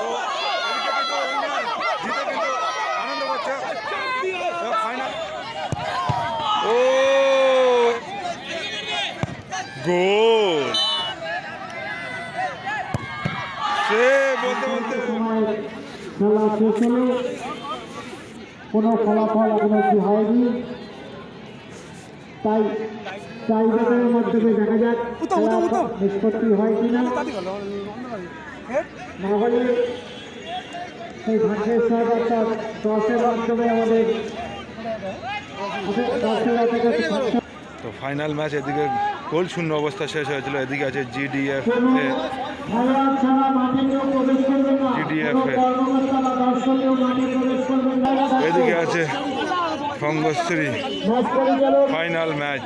তো এদিকে কিন্তু উইনার জিতে কিন্তু আনন্দ করছে ফাইনাল ও গোল। সে বলতে বলতে খেলা শেষ হলো কোনো ফলাফল এখনও কি হয়নি। তাই টাইব্রেকারের মাধ্যমে দেখা যাক নিষ্পত্তি হয় কিনা। না সেই ভাগ্যের সাহেব অর্থাৎ দশের মাধ্যমে আমাদের তো ফাইনাল ম্যাচ এদিকে গোল শূন্য অবস্থা শেষ হয়েছিল। এদিকে আছে জিডিএফ না। এদিকে আছে Sanghashree final match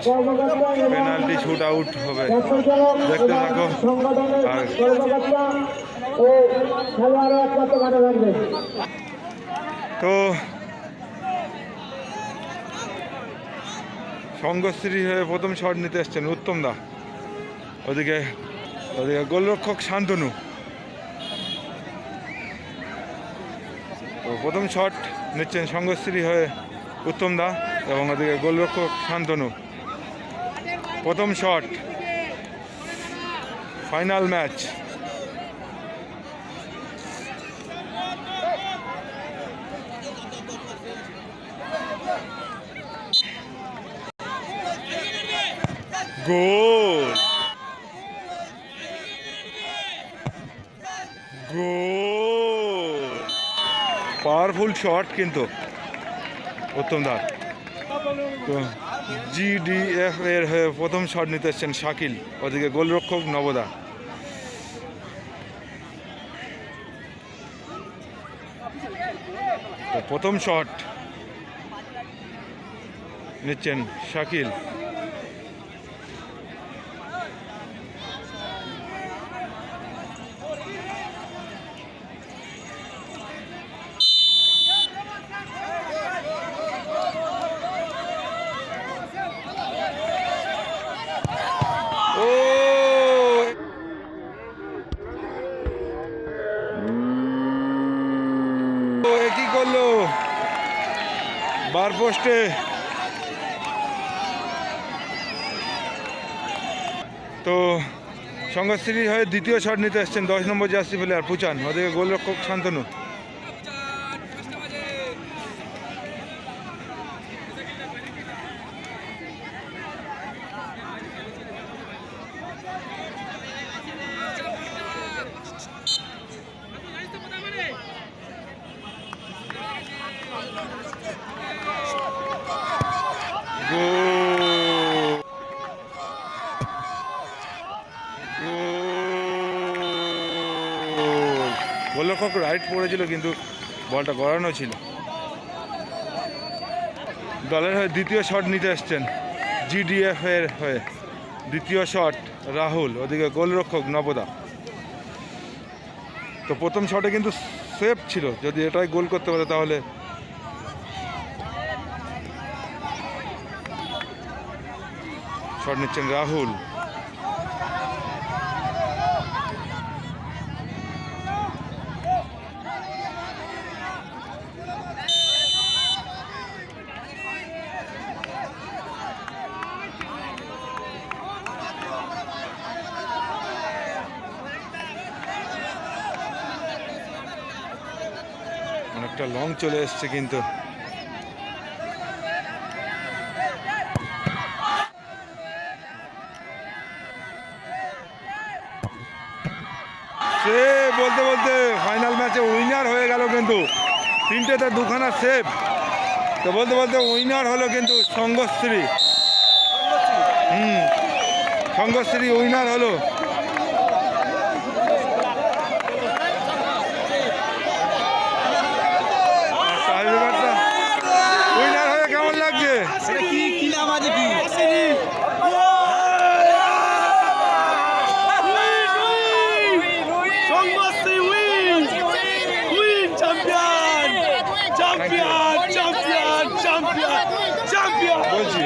penalty shootout হবে। দেখতে থাকো। আর- তো সঙ্গশ্রী হয়ে প্রথম শট নিতে এসছেন উত্তম দা। ওদিকে ওদিকে গোলরক্ষক শান্তনু। তো প্রথম শট নিচ্ছেন সঙ্গশ্রী হয়ে উত্তম দা এবং ওদিকে গোলরক্ষক শান্তনু। প্রথম shot, final match. Goal goal powerful shot কিন্তু, উত্তম দা তো জিডিএফ এর হয়ে প্রথম শট নিতে এসছেন শাকিল, ওদিকে গোলরক্ষক নবদা। প্রথম শট নিচ্ছেন শাকিল। পোস্টে। তো সংঘশ্রী হয়ে দ্বিতীয় শট নিতে এসছেন দশ নম্বর জার্সি প্লেয়ার পুচান, ওদিকে গোলরক্ষক শান্তনু। গোলরক্ষক রাইট পড়েছিল কিন্তু বলটা গড়ানো ছিল। দলের হয়ে দ্বিতীয় শট নিতে এসছেন জিডিএফ এর হয়ে। দ্বিতীয় শট রাহুল, ওদিকে গোলরক্ষক নবদা। তো প্রথম শটে কিন্তু সেফ ছিল। যদি এটাই গোল করতে পারে তাহলে শট নিচ্ছেন রাহুল। অনেকটা লং চলে এসছে কিন্তু। সে বলতে বলতে ফাইনাল ম্যাচে উইনার হয়ে গেল কিন্তু। তিনটেতে দুখানা সেভ তো বলতে বলতে উইনার হলো কিন্তু সঙ্গশ্রী। হুম, সঙ্গশ্রী উইনার হলো। চ্যাম্পিয়ন চ্যাম্পিয়ন চ্যাম্পিয়ন চ্যাম্পিয়ন বলছি